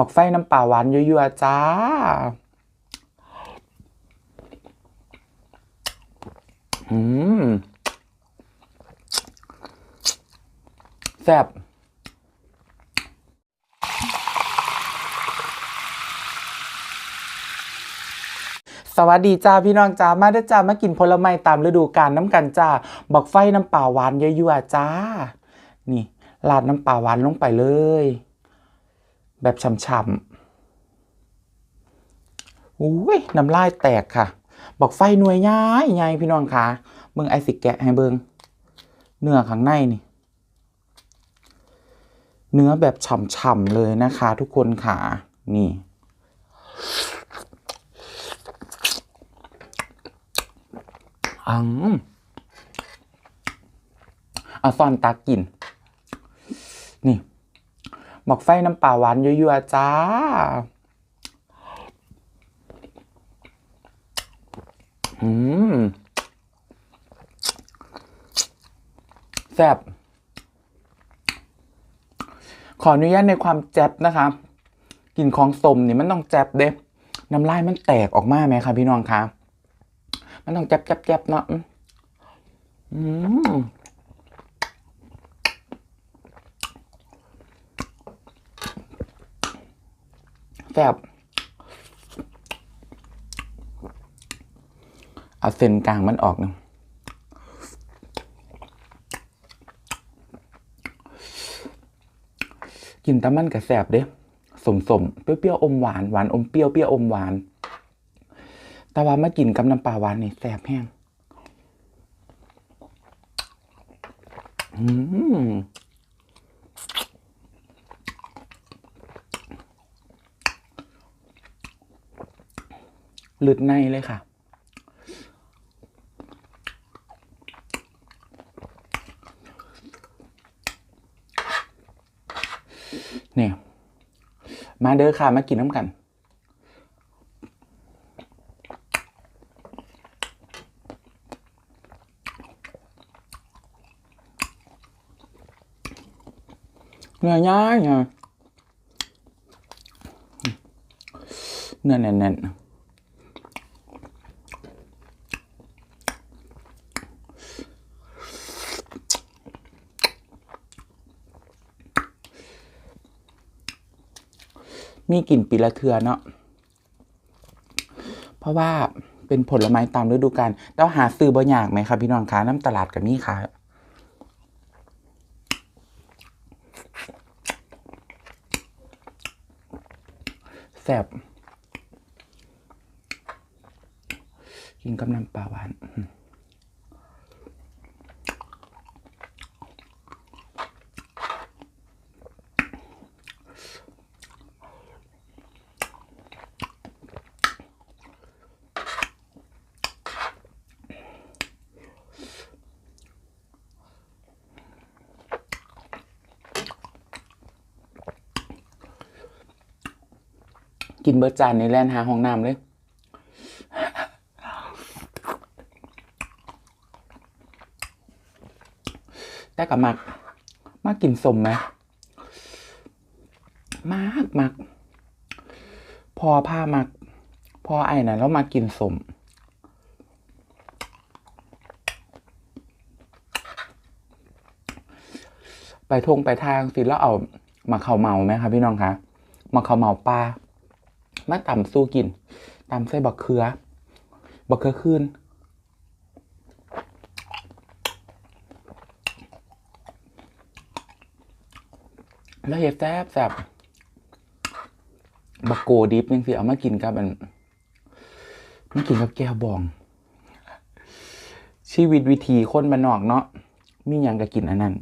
มักไฟน้ำปลาหวานยั่วๆจ้า อืมแซ่บสวัสดีจ้าพี่น้องจ้ามาด้จ้ามากินผลไม้ตามฤดูกาลน้ำกันจ้าบักไฟน้ำปลาหวานยั่วๆจ้า นี่ราดน้ำปลาหวานลงไปเลย แบบช่ำๆอุ้ยน้ำลายแตกค่ะ บอกไฟหน่วยย้ายใหญ่พี่น้องคะเบิ่งไอสิแกะให้เบิ่งเนื้อข้างในนี่ เนื้อแบบฉ่ำๆเลยนะคะ ทุกคนค่ะ นี่ อังเอาซ่อนตากิน นี่ หมอกไฟน้ำปลาหวานยั่วๆจ้า อืมแซ่บขออนุญาตในความแจ๊บนะคะกลิ่นของสมนี่มันต้องแจ๊บเด้น้ำลายมันแตกออกมาไหมคะพี่น้องคะมันต้องแจ๊บแจ๊บแจ๊บเนาะอืม แซ่บเอาเส้นกลางมันออกหนะกินแตะมันกับแสบเด้สมสมเปรี้ยวๆอมหวานหวานอมเปรี้ยวเปรี้ยวอมหวาน แต่ว่ามากินกับน้ำปลาหวานนี่แสบแห้ง หลุดในเลยค่ะ เนี่ย มาเด้อค่ะ มากินน้ำกันเนื้อย่างเนื้อแน่นๆ มีกลิ่นปีละเทือเนาะเพราะว่าเป็นผลไม้ตามฤดูกาลแล้วหาซื้อบ่ยากไหมครับพี่น้องคะน้ำตลาดกับนี่ค่ะแซ่บกินกับน้ำปลาหวาน กินเบอร์จานในแลนหาห้องน้ำเลย แต่กับมัก มากกินสมไหมมากมัก พอผ้ามัก พอไอ้นะแล้วมากินสมไปทงไปทางสิแล้วเอามาเขาเมาไหมคะพี่น้องคะมาเขาเมาปลา มาตำสู้กินตำใส่บักเขือบักเขือคืนแล้วเห็ดแซ่บแซ่บบักโกดิบยังสิเอามากินกับอันมากินกับแก้วบอง ชีวิตวิธีคนบ้านนอกเนาะมียังก็กินอันนั้น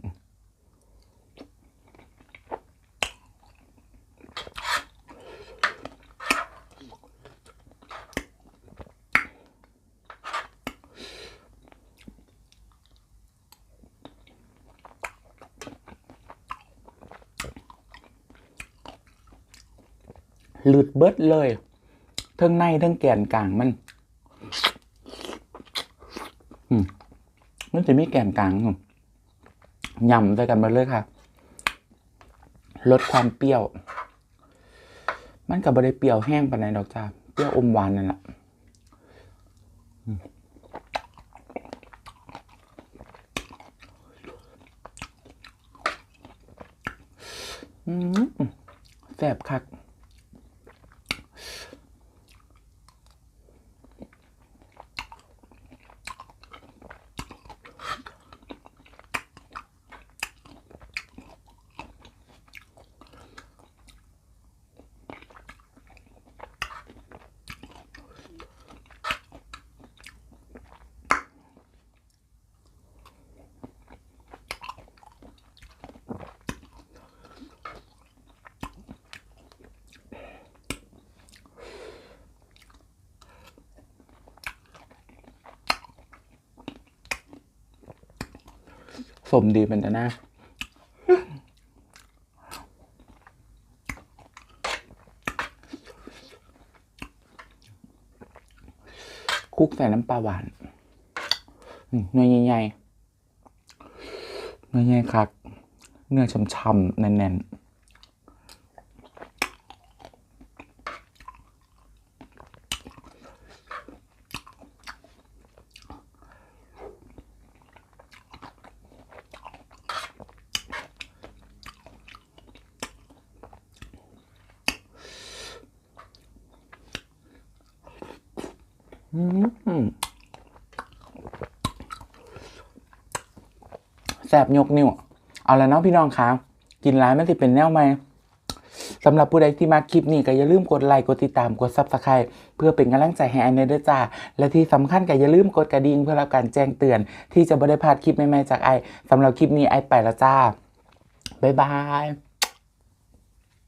หลุดเบิดเลยเทั้งในเทั้งแกนกลางมันมันจะมีแกนกลางยำใส่กันมาเลยค่ะ ลดความเปรี้ยว มันกับบเปรี้ยวแห้งปานใดดอกจ้าเปรี้ยวอมหวานนั่นแหละแซ่บคัก สมดีเป็นแต่หน้าคุกใส่น้ำปลาหวานเนื้อใหญ่ๆเนื้อใหญ่คักเนื้อช่ำๆแน่นๆ แสบยกนิ้ว เอาแล้วเนาะพี่น้องคะกินร้ายมันสิเป็นแนวไหมสำหรับผู้ใดที่มาคลิปนี้ก็อย่าลืมกดไลค์กดติดตามกดซับสไคร b e เพื่อเป็นกำลังใจให้อันเนเดอร์จ้า และที่สำคัญก็อย่าลืมกดกระดิ่งเพื่อรับการแจ้งเตือน ที่จะไม่ได้พลาดคลิปใหม่ๆจากไอสำหรับคลิปนี้ไอไปล้วจ้า บ๊ายบาย